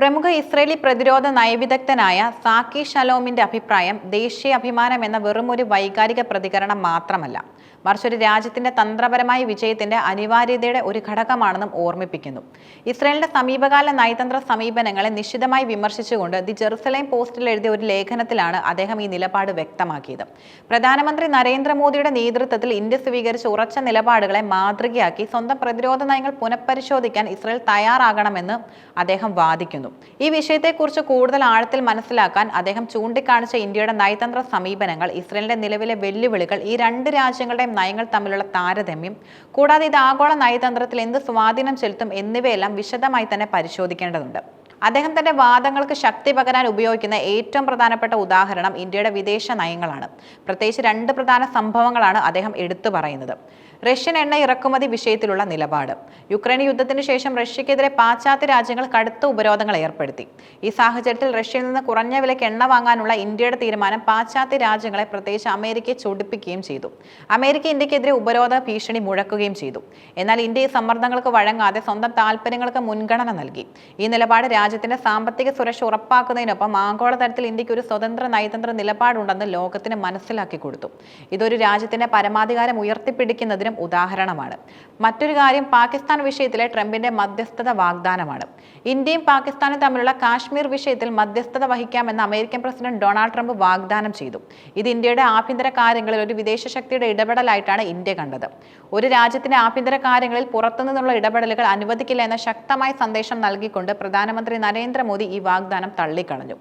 പ്രമുഖ ഇസ്രേലി പ്രതിരോധ നയവിദഗ്ധനായ സാക്കി ഷലോമിന്റെ അഭിപ്രായം ദേശീയ അഭിമാനം എന്ന വെറുമൊരു വൈകാരിക പ്രതികരണം മാത്രമല്ല. മറിച്ച് ഒരു രാജ്യത്തിന്റെ തന്ത്രപരമായ വിജയത്തിന്റെ അനിവാര്യതയുടെ ഒരു ഘടകമാണെന്നും ഓർമ്മിപ്പിക്കുന്നു. ഇസ്രയേലിന്റെ സമീപകാല നയതന്ത്ര സമീപനങ്ങളെ നിശ്ചിതമായി വിമർശിച്ചുകൊണ്ട് ദി ജെറുസലേം പോസ്റ്റിൽ എഴുതിയ ഒരു ലേഖനത്തിലാണ് അദ്ദേഹം ഈ നിലപാട് വ്യക്തമാക്കിയത്. പ്രധാനമന്ത്രി നരേന്ദ്രമോദിയുടെ നേതൃത്വത്തിൽ ഇന്ത്യ സ്വീകരിച്ച ഉറച്ച നിലപാടുകളെ മാതൃകയാക്കി സ്വന്തം പ്രതിരോധ നയങ്ങൾ പുനഃപരിശോധിക്കാൻ ഇസ്രയേൽ തയ്യാറാകണമെന്ന് അദ്ദേഹം വാദിക്കുന്നു. ഈ വിഷയത്തെക്കുറിച്ച് കൂടുതൽ ആഴത്തിൽ മനസ്സിലാക്കാൻ അദ്ദേഹം ചൂണ്ടിക്കാണിച്ച ഇന്ത്യയുടെ നയതന്ത്ര സമീപനങ്ങൾ ഇസ്രയേലിന്റെ നിലവിലെ വെല്ലുവിളികൾ ഈ രണ്ട് രാജ്യങ്ങളുടെയും നയങ്ങൾ തമ്മിലുള്ള താരതമ്യം കൂടാതെ ഇത് ആഗോള നയതന്ത്രത്തിൽ എന്ത് സ്വാധീനം ചെലുത്തും എന്നിവയെല്ലാം വിശദമായി തന്നെ പരിശോധിക്കേണ്ടതുണ്ട്. അദ്ദേഹം തന്റെ വാദങ്ങൾക്ക് ശക്തി പകരാൻ ഉപയോഗിക്കുന്ന ഏറ്റവും പ്രധാനപ്പെട്ട ഉദാഹരണം ഇന്ത്യയുടെ വിദേശ നയങ്ങളാണ്. പ്രത്യേകിച്ച് രണ്ട് പ്രധാന സംഭവങ്ങളാണ് അദ്ദേഹം എടുത്തു പറയുന്നത്. റഷ്യൻ എണ്ണ ഇറക്കുമതി വിഷയത്തിലുള്ള നിലപാട്. യുക്രൈൻ യുദ്ധത്തിന് ശേഷം റഷ്യക്കെതിരെ പാശ്ചാത്യ രാജ്യങ്ങൾ കടുത്ത ഉപരോധങ്ങൾ ഏർപ്പെടുത്തി. ഈ സാഹചര്യത്തിൽ റഷ്യയിൽ നിന്ന് കുറഞ്ഞ വിലയ്ക്ക് എണ്ണ വാങ്ങാനുള്ള ഇന്ത്യയുടെ തീരുമാനം പാശ്ചാത്യ രാജ്യങ്ങളെ പ്രത്യേകിച്ച് അമേരിക്കയെ ചൊടിപ്പിക്കുകയും ചെയ്തു. അമേരിക്ക ഇന്ത്യക്കെതിരെ ഉപരോധ ഭീഷണി മുഴക്കുകയും ചെയ്തു. എന്നാൽ ഇന്ത്യ ഈ സമ്മർദ്ദങ്ങൾക്ക് വഴങ്ങാതെ സ്വന്തം താല്പര്യങ്ങൾക്ക് മുൻഗണന നൽകി. ഈ നിലപാട് രാജ്യത്തിന്റെ സാമ്പത്തിക സുരക്ഷ ഉറപ്പാക്കുന്നതിനൊപ്പം ആഗോളതലത്തിൽ ഇന്ത്യയ്ക്ക് ഒരു സ്വതന്ത്ര നയതന്ത്ര നിലപാടുണ്ടെന്ന് ലോകത്തിന് മനസ്സിലാക്കി കൊടുത്തു. ഇതൊരു രാജ്യത്തിന്റെ പരമാധികാരം ഉയർത്തിപ്പിടിക്കുന്നതിനും ഉദാഹരണമാണ്. മറ്റൊരു കാര്യം പാകിസ്ഥാൻ വിഷയത്തിലെ ട്രംപിന്റെ മധ്യസ്ഥത വാഗ്ദാനമാണ്. ഇന്ത്യയും പാകിസ്ഥാനും തമ്മിലുള്ള കാശ്മീർ വിഷയത്തിൽ മധ്യസ്ഥത വഹിക്കാമെന്ന് അമേരിക്കൻ പ്രസിഡന്റ് ഡൊണാൾഡ് ട്രംപ് വാഗ്ദാനം ചെയ്തു. ഇത് ഇന്ത്യയുടെ ആഭ്യന്തര കാര്യങ്ങളിൽ ഒരു വിദേശ ശക്തിയുടെ ഇടപെടലായിട്ടാണ് ഇന്ത്യ കണ്ടത്. ഒരു രാജ്യത്തിന്റെ ആഭ്യന്തര കാര്യങ്ങളിൽ പുറത്തുനിന്നുള്ള ഇടപെടലുകൾ അനുവദിക്കില്ല എന്ന ശക്തമായ സന്ദേശം നൽകിക്കൊണ്ട് പ്രധാനമന്ത്രി നരേന്ദ്രമോദി ഈ വാഗ്ദാനം തള്ളിക്കളഞ്ഞു.